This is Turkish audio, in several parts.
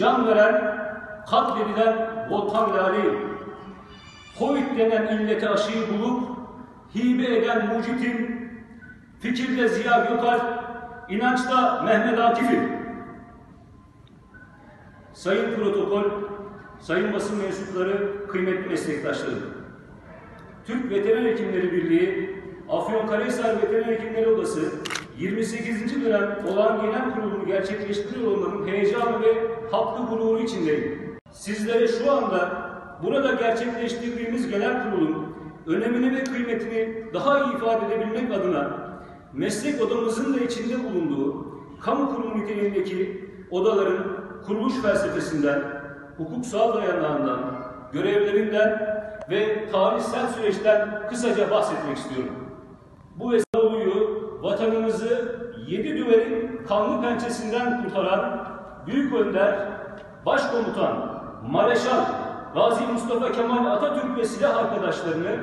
can veren, katledilen Volkan Lali, Covid denen illeti aşıyı bulup hibe eden mucitin, fikirde Ziya Gökalp, inançta Mehmet Akif'i. Sayın protokol, sayın basın mensupları, kıymetli meslektaşlarım. Türk Veteriner Hekimleri Birliği, Afyonkarahisar Veteriner Hekimleri Odası 28. dönem olağan genel kurulunu gerçekleştiriyor olmanın heyecanı ve haklı gururu içindeyim. Sizlere şu anda burada gerçekleştirdiğimiz genel kurulun önemini ve kıymetini daha iyi ifade edebilmek adına meslek odamızın da içinde bulunduğu kamu kurumu niteliğindeki odaların kuruluş felsefesinden, hukuksal dayanağından, görevlerinden ve tarihsel süreçten kısaca bahsetmek istiyorum. Bu Esaloğlu'yu vatanımızı yedi düverin kanlı pençesinden kurtaran Büyük Önder, Başkomutan, Mareşal, Gazi Mustafa Kemal Atatürk ve silah arkadaşlarını,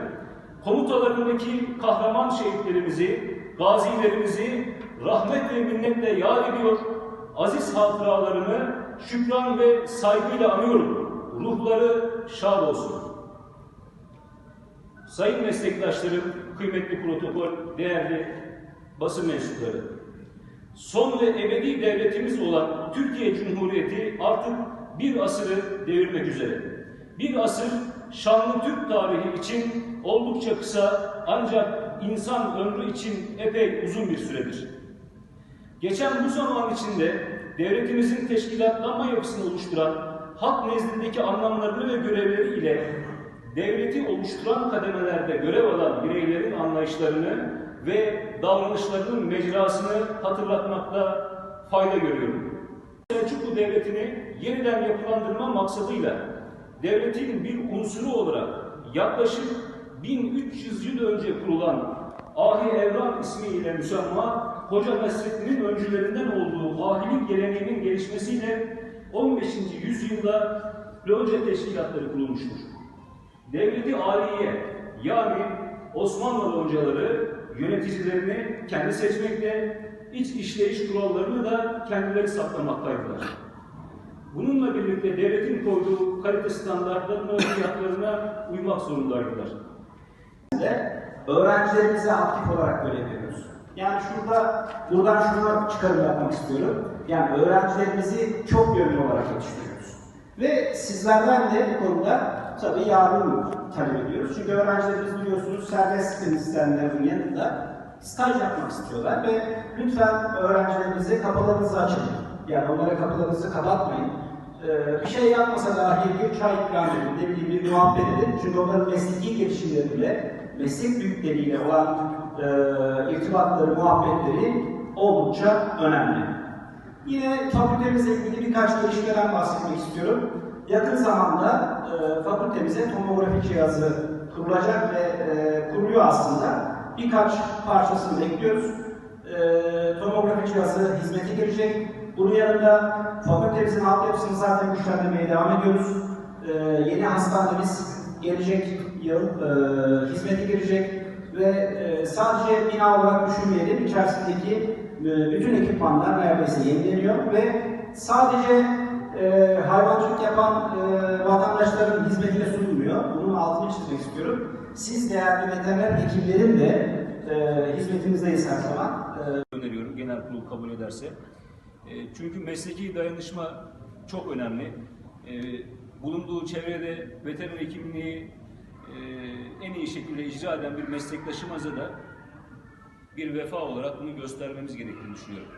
komutalarındaki kahraman şehitlerimizi, gazilerimizi rahmet ve minnetle yad ediyor, aziz hatıralarını şükran ve saygıyla anıyorum. Ruhları şad olsun. Sayın meslektaşlarım, kıymetli protokol, değerli basın mensupları. Son ve ebedi devletimiz olan Türkiye Cumhuriyeti artık bir asırı devirmek üzere. Bir asır şanlı Türk tarihi için oldukça kısa ancak insan ömrü için epey uzun bir süredir. Geçen bu zaman içinde devletimizin teşkilatlanma yapısını oluşturan halk nezdindeki anlamlarını ve görevleri ile devleti oluşturan kademelerde görev alan bireylerin anlayışlarını ve davranışlarının mecrasını hatırlatmakta fayda görüyorum. Selçuklu Devleti'ni yeniden yapılandırma maksadıyla devletin bir unsuru olarak yaklaşık 1300 yıl önce kurulan Ahi Evran ismiyle müsemma Hoca Nasreddin'in öncülerinden olduğu ahilik geleneğinin gelişmesiyle 15. yüzyılda loca teşkilatları kurulmuştur. Devleti aliye yani Osmanlı loncaları yöneticilerini kendi seçmekte, iç işleyiş kurallarını da kendileri saklamaktaydılar. Bununla birlikte devletin koyduğu kalite standartlarına ve fiyatlarına uymak zorundaydılar. öğrencilerimize aktif olarak görev veriyoruz. Yani şurada, buradan şuna çıkarım yapmak istiyorum. Yani öğrencilerimizi çok yönlü olarak yetiştiriyoruz. Ve sizlerden de bu konuda tabii yardım talep ediyoruz. Çünkü öğrencilerimiz biliyorsunuz serbest sistemlerin yanında staj yapmak istiyorlar ve lütfen öğrencilerimize kapılarınızı açın. Yani onlara kapılarınızı kapatmayın. Ee, bir şey yapmasa dahi bir çay ikram edin, ne bileyim bir muhabbet edin. Çünkü onların mesleki gelişimleriyle, meslek büyükleriyle olan e, irtibatları, muhabbetleri oldukça önemli. Yine fakültemizle ilgili birkaç gelişmeden bahsetmek istiyorum. Yakın zamanda e, fakültemize tomografi cihazı kurulacak ve e, kuruluyor aslında. Birkaç parçasını bekliyoruz. E, tomografi cihazı hizmete girecek. Bunun yanında fakültemizin altyapısını zaten güçlendirmeye devam ediyoruz. E, yeni hastanemiz gelecek yıl e, hizmete girecek ve e, sadece bina olarak düşünmeyelim. İçerisindeki bütün ekipmanlar neredeyse yenileniyor ve sadece e, hayvancılık yapan e, vatandaşların hizmetine sunulmuyor. Bunun altını çizmek istiyorum. Siz değerli veteriner hekimlerin de e, hizmetimizdeyiz her zaman. E, öneriyorum genel kurul kabul ederse. E, Çünkü mesleki dayanışma çok önemli. E, Bulunduğu çevrede veteriner hekimliği e, en iyi şekilde icra eden bir meslektaşımıza da bir vefa olarak bunu göstermemiz gerektiğini düşünüyorum.